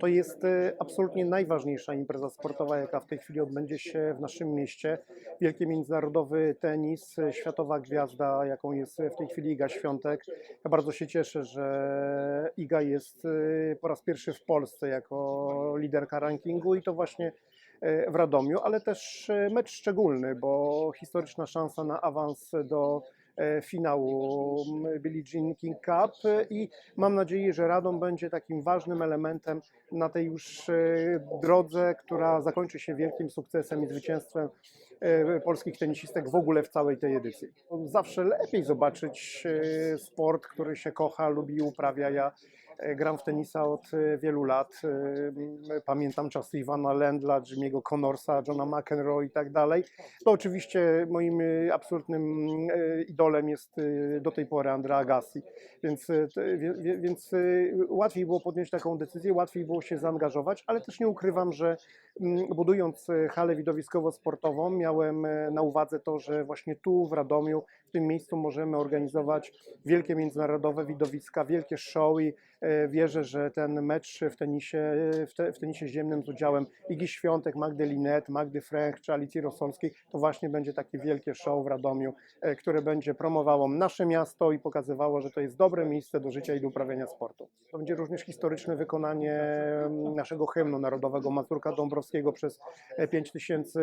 To jest e, absolutnie najważniejsza impreza sportowa, jaka w tej chwili odbędzie się w naszym mieście. Wielki międzynarodowy tenis, e, światowa gwiazda, jaką jest w tej chwili Iga Świątek. Ja bardzo się cieszę, że Iga jest e, po raz pierwszy w Polsce jako liderka rankingu i to właśnie w Radomiu, ale też mecz szczególny, bo historyczna szansa na awans do finału Billie Jean King Cup e, i mam nadzieję, że Radom będzie takim ważnym elementem na tej już e, drodze, która zakończy się wielkim sukcesem i zwycięstwem e, polskich tenisistek w ogóle w całej tej edycji. Zawsze lepiej zobaczyć e, sport, który się kocha, lubi i uprawia. Ja e, gram w tenisa od e, wielu lat. E, Pamiętam czasy Iwana Lendla, Jimmy'ego Connorsa, Johna McEnroe i tak dalej. To oczywiście moim e, absolutnym e, idolem jest e, do tej pory Andrea Agassi, więc, e, więc e, łatwiej było podjąć taką decyzję, łatwiej było się zaangażować, ale też nie ukrywam, że budując e, halę widowiskowo-sportową miałem e, na uwadze to, że właśnie tu w Radomiu, w tym miejscu możemy organizować wielkie międzynarodowe widowiska, wielkie show i e, wierzę, że ten mecz w tenisie, e, w, te, w tenisie ziemnym z udziałem Igi Świątek, Magdy Linet, Magdy Fręch czy Alicji Rosolskiej, to właśnie będzie takie wielkie show w Radomiu, e, które będzie promowało nasze miasto i pokazywało, że to jest dobre miejsce do życia i do uprawiania sportu. To będzie również historyczne wykonanie mm, naszego hymnu narodowego Mazurka Dąbrowskiego przez 5 tysięcy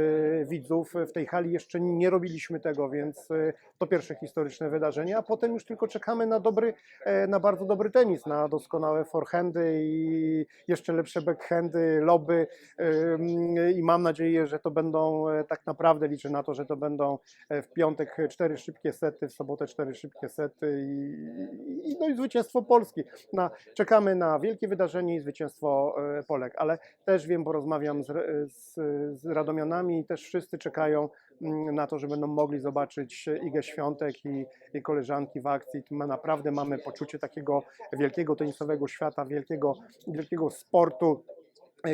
widzów. W tej hali jeszcze nie robiliśmy tego, więc e, to pierwsze historyczne wydarzenie, a potem już tylko czekamy na dobry, e, na bardzo dobry tenis, na doskonałe forehandy i jeszcze lepsze backhandy, loby i mam nadzieję, że to będą e, tak naprawdę liczę na to, że to będą e, w piątek cztery szybkie sety, w sobotę cztery szybkie sety i, no i zwycięstwo Polski. Na, czekamy na wielkie wydarzenie i zwycięstwo e, Polek, ale też wiem, bo rozmawiam z, z, z Radomianami i też wszyscy czekają mm, na to, że będą mogli zobaczyć Igę Świątek i, i koleżanki w akcji. Naprawdę mamy poczucie takiego wielkiego tenisowego świata, wielkiego, wielkiego sportu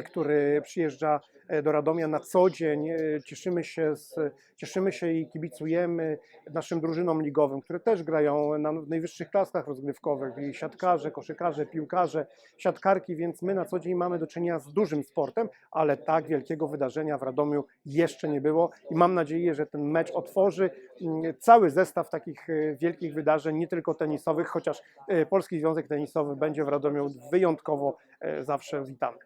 który przyjeżdża e, do Radomia na co dzień. E, Cieszymy się, z, cieszymy się i kibicujemy naszym drużynom ligowym, które też grają na najwyższych klaskach rozgrywkowych. I siatkarze, koszykarze, piłkarze, siatkarki, więc my na co dzień mamy do czynienia z dużym sportem, ale tak wielkiego wydarzenia w Radomiu jeszcze nie było i mam nadzieję, że ten mecz otworzy mm, cały zestaw takich e, wielkich wydarzeń, nie tylko tenisowych, chociaż e, Polski Związek Tenisowy będzie w Radomiu wyjątkowo e, zawsze witany.